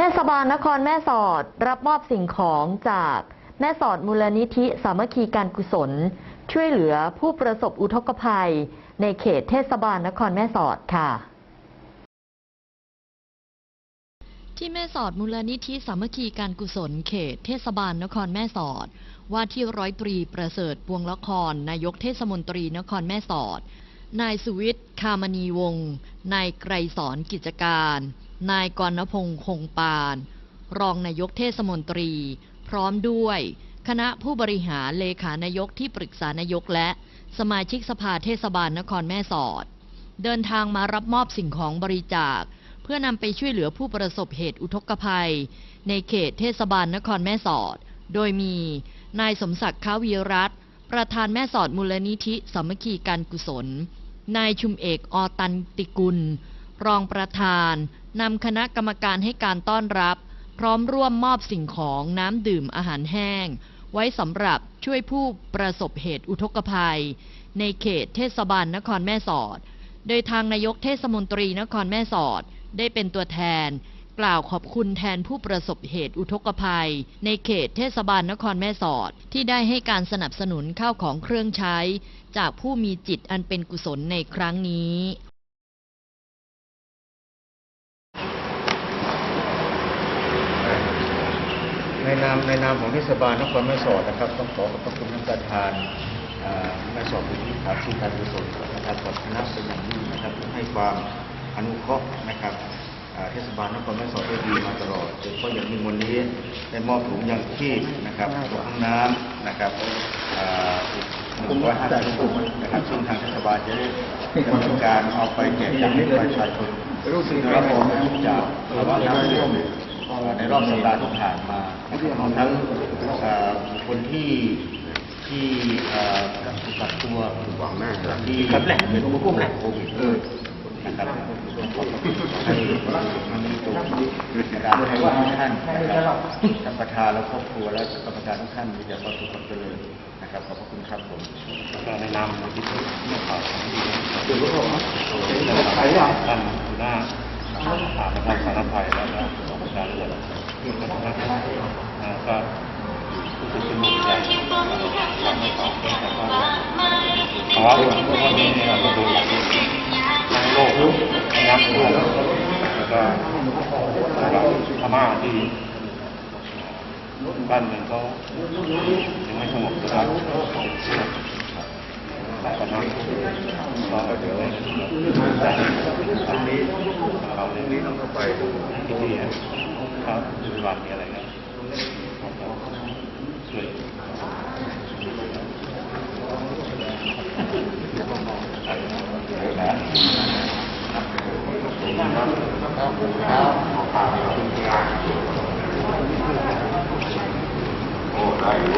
เทศบาลนครแม่สอดรับมอบสิ่งของจากแม่สอดมูลนิธิสามัคคีการกุศล ช่วยเหลือผู้ประสบอุทกภัย ในเขตเทศบาลนครแม่สอดค่ะ ที่แม่สอดมูลนิธิสามัคคีการกุศลเขตเทศบาลนครแม่สอด ว่าที่ร้อยตรีประเสริฐปวงละคร นายกเทศมนตรีนครแม่สอด นายสุวิทย์คามณีวงศ์นายไกรสอนกิจการ นายกรณพงษ์คงปาน รองนายกเทศมนตรี พร้อมด้วย คณะผู้บริหารเลขานายกที่ปรึกษานายกและสมาชิกสภาเทศบาลนครแม่สอด เดินทางมารับมอบสิ่งของบริจาค เพื่อนำไปช่วยเหลือผู้ประสบเหตุอุทกภัย ในเขตเทศบาลนครแม่สอด โดยมี นายสมศักดิ์ค้าวีรัตประธานแม่สอดมูลนิธิสามัคคีการกุศล นายชุมเอกอตันติกุล รองประธานนำคณะกรรมการให้การต้อนรับ พร้อมร่วมมอบสิ่งของน้ำดื่มอาหารแห้ง ไว้สำหรับช่วยผู้ประสบเหตุอุทกภัย ในเขตเทศบาลนครแม่สอด โดยทางนายกเทศมนตรีนครแม่สอด ได้เป็นตัวแทน กล่าวขอบคุณแทนผู้ประสบเหตุอุทกภัย ในเขตเทศบาลนครแม่สอด ที่ได้ให้การสนับสนุนข้าวของเครื่องใช้ จากผู้มีจิตอันเป็นกุศลในครั้งนี้ ในนามในนามของเทศบาลนครแม่สอดนะครับ ต้องขอขอบพระคุณท่านประธานอ่าแม่สอดเป็นที่ขาชีการกุศลนะครับกับคณะเป็นอย่างยิ่งนะครับที่ให้ความอนุเคราะห์นะครับอ่าเทศบาลนครแม่สอดได้ดีมาตลอดโดยเฉพาะอย่างยิ่งวันนี้ได้มอบถุงยางชีพนะครับถุงน้ำนะครับอ่าอีกหนึ่งร้อยห้าสิบถุงนะครับซึ่งทางเทศบาลจะได้ดำเนินการเอาไปแจกจ่ายให้ประชาชนซึ่งได้รับผลกระทบจากภาวะน้ำท่วมในรอบสัปดาห์ที่ผ่านมานะค รวมทั้งเอ่อบุคคลที่ที่กักตัวหวังแม่ที่เป็นผู้ป่วยโควิดนะครับให้มันมีตัวการให้ว่าทุกท่านนะครับท่านประธานและครอบครัวและกรรมการทุกท่านมีแต่ความสุขความเจริญนะครับขอบพระคุณครับผมในนามที่ผมเมื่อข่าวของดีนะครับท่านหัวหน้าผ่านประธานสารภัยแล้วก็สองประ ภาวะวันนี้เนี่ยเราดูทั้งโลกน้ำท่วมแล้วก็พม่าที่บ้านเมืองเขายังไม่สงบนะครับแต่ก็น้ำท่วมก็เดี๋ยวแต่ตอนนี้เราเรื่องนี้ต้องไปดูที่นี่ครับดูวันมีอะไร นะช่วยครับ